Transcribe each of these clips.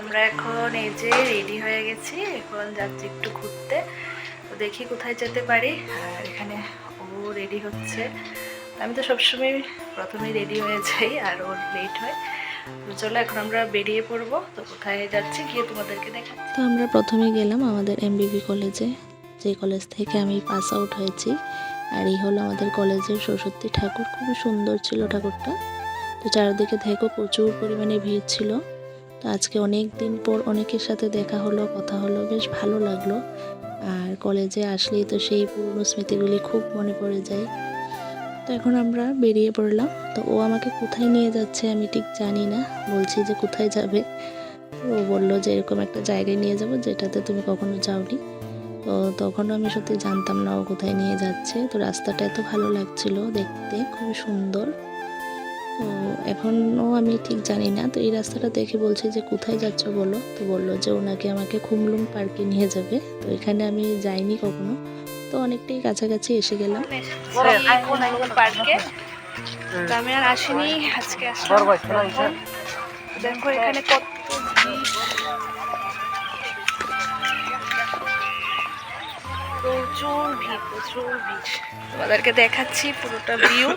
আমরা এখন এই যে রেডি হয়ে গেছি। এখন যাচ্ছি একটু ঘুরতে। তো দেখি কোথায় যেতে পারি। আর এখানে ও রেডি হচ্ছে। আমি তো সবসময় প্রথমেই রেডি হয়ে যাই, আর ওর লেট হয়। চলো এখন আমরা বেরিয়ে পড়ব। তো কোথায় যাচ্ছি গিয়ে তোমাদেরকে দেখাচ্ছি। তো আমরা প্রথমে গেলাম আমাদের এমবিবি কলেজে যে কলেজ থেকে আমি পাস আউট হয়েছি। আর এই হলো আমাদের কলেজের সরস্বতী ঠাকুর। খুবই সুন্দর ছিল ঠাকুরটা। তো চারিদিকে দেখো প্রচুর পরিমাণে ভিড় ছিল। তো আজকে অনেক দিন পর অনেকের সাথে দেখা হলো, কথা হলো, বেশ ভালো লাগল। আর কলেজে আসলেই তো সেই পুরনো স্মৃতিগুলি খুব মনে পড়ে যায়। তো এখন আমরা বেরিয়ে পড়লাম। তো ও আমাকে কোথায় নিয়ে যাচ্ছে আমি ঠিক জানি না। বলছি যে কোথায় যাবে? ও বলল যে এরকম একটা জায়গায় নিয়ে যাব যেটাতে তুমি কখনো যাওনি। তো তখন আমি সত্যি জানতাম না ও কোথায় নিয়ে যাচ্ছে। তো রাস্তাটা এত ভালো লাগছিল দেখতে, খুবই সুন্দর। এখনও আমি ঠিক জানি না। তো এই রাস্তাটা দেখে বলছে যে কোথায় যাচ্ছ বলো? তো বলল যে ওনাকে আমাকে খুমলুম পার্কে নিয়ে যাবে। তো এখানে আমি যাইনি কখনো। তো অনেকটাই কাছাকাছি এসে গেলাম। পার্কে। তো আমি আর আসিনি আজকে দেখো এখানে কত প্রচুর ভিড় প্রচুর ভিড়। তোমাদেরকে দেখাচ্ছি পুরোটা ভিউ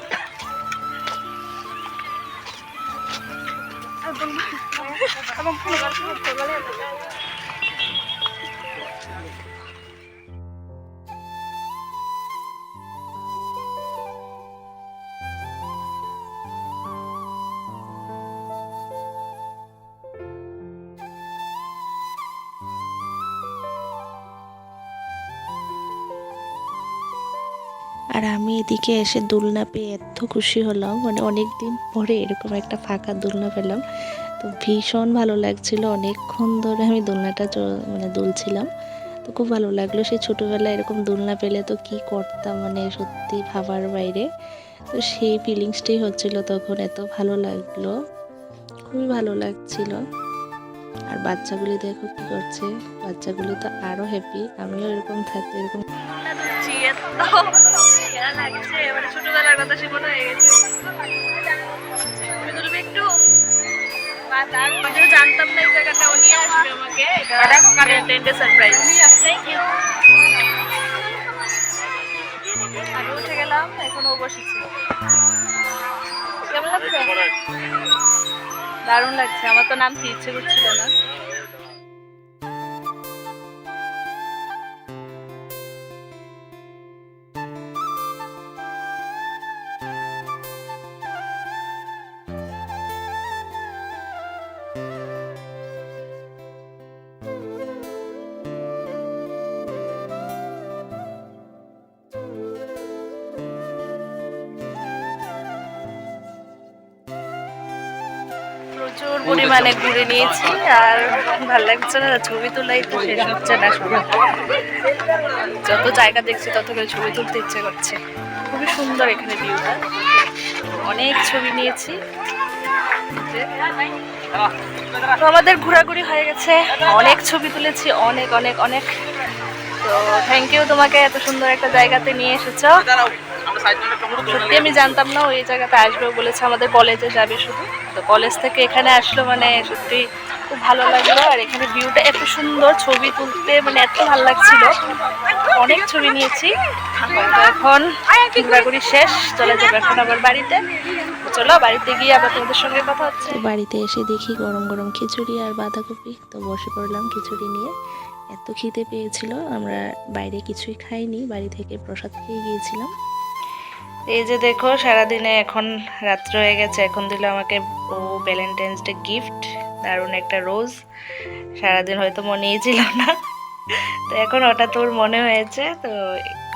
他们他们碰到了了 আর আমি এদিকে এসে দোলনা পেয়ে এত খুশি হলাম। মানে অনেক দিন পরে এরকম একটা ফাঁকা দোলনা পেলাম। তো ভীষণ ভালো লাগছিল। অনেকক্ষণ ধরে আমি দোলনাটা মানে দুলছিলাম। তো খুব ভালো লাগল সেই ছোটোবেলায় এরকম দোলনা পেলে তো কি করতাম মানে সত্যি ভাবার বাইরে। তো সেই ফিলিংসটাই হচ্ছিল তখন। এত ভালো লাগল। খুবই ভালো লাগছিল। আর বাচ্চাগুলি দেখো কি করছে। বাচ্চাগুলি তো আরও হ্যাপি আমিও এরকম থাকতে এরকম হয়ে গেছে। একটু। জানতাম না এই জায়গাটা ও নিয়ে আসবে আমাকে। এটা সারপ্রাইজ থ্যাংক ইউ আমি উঠে গেলাম এখন ও বসেছে। কেমন লাগছে? দারুণ লাগছে। আমার তো নামতে ইচ্ছে করছিল না। প্রচুর পরিমাণে ঘুরে নিয়েছি আর ভালো লাগছে না, ছবি তোলাই তো শেষ হচ্ছে না সময় যত জায়গা দেখছি তত করে ছবি তুলতে ইচ্ছে করছে। খুবই সুন্দর এখানে ভিউটা। অনেক ছবি নিয়েছি। তো আমাদের ঘোরাঘুরি হয়ে গেছে। অনেক ছবি তুলেছি, অনেক অনেক অনেক। তো থ্যাংক ইউ তোমাকে এত সুন্দর একটা জায়গাতে নিয়ে এসেছ। সত্যি আমি জানতাম না ওই জায়গাতে আসবে বলেছে আমাদের কলেজে যাবে শুধু। তো কলেজ থেকে এখানে আসলো মানে সত্যি খুব ভালো লাগল। আর এখানে ভিউটা এত সুন্দর ছবি তুলতে মানে এত ভালো লাগছিল। অনেক ছবি নিয়েছি। এখন ঘোরাঘুরি শেষ। চলে যাবে এখন আবার বাড়িতে। চলো, বাড়িতে গিয়ে আবার তোমাদের সঙ্গে কথা হচ্ছে। বাড়িতে এসে দেখি গরম গরম খিচুড়ি আর বাঁধাকপি। তো বসে পড়লাম খিচুড়ি নিয়ে। এত খিদে পেয়েছিল, আমরা বাইরে কিছুই খাইনি। বাড়ি থেকে প্রসাদ খেয়ে গিয়েছিলাম। এই যে দেখো, সারাদিনে এখন রাত্র হয়ে গেছে। এখন দিল আমাকে ও ভ্যালেন্টাইন্স ডে গিফট দারুণ একটা রোজ সারাদিন হয়তো মনেই ছিল না। তো এখন হঠাৎ ওর মনে হয়েছে, তো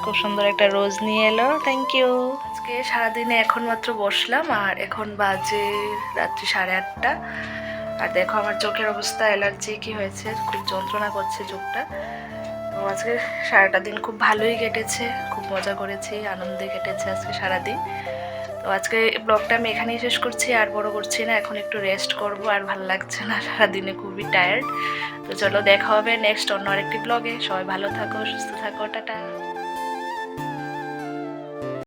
খুব সুন্দর একটা রোজ নিয়ে এলো। থ্যাংক ইউ আজকে সারাদিনে এখন মাত্র বসলাম, আর এখন বাজে রাত্রি সাড়ে আটটা। আর দেখো, আমার চোখের অবস্থা অ্যালার্জি কি হয়েছে, খুব যন্ত্রণা করছে চোখটা। তো আজকে সারাটা দিন খুব ভালোই কেটেছে, খুব মজা করেছি, আনন্দে কেটেছে আজকে সারাদিন। তো আজকে ব্লগটা আমি এখানেই শেষ করছি, আর বড় করছি না, এখন একটু রেস্ট করব, আর ভালো লাগছে না, সারাদিনে খুবই টায়ার্ড তো চলো দেখা হবে নেক্সট অন্য আরেকটি ব্লগে। সবাই ভালো থাকো, সুস্থ থাকো, টাটা।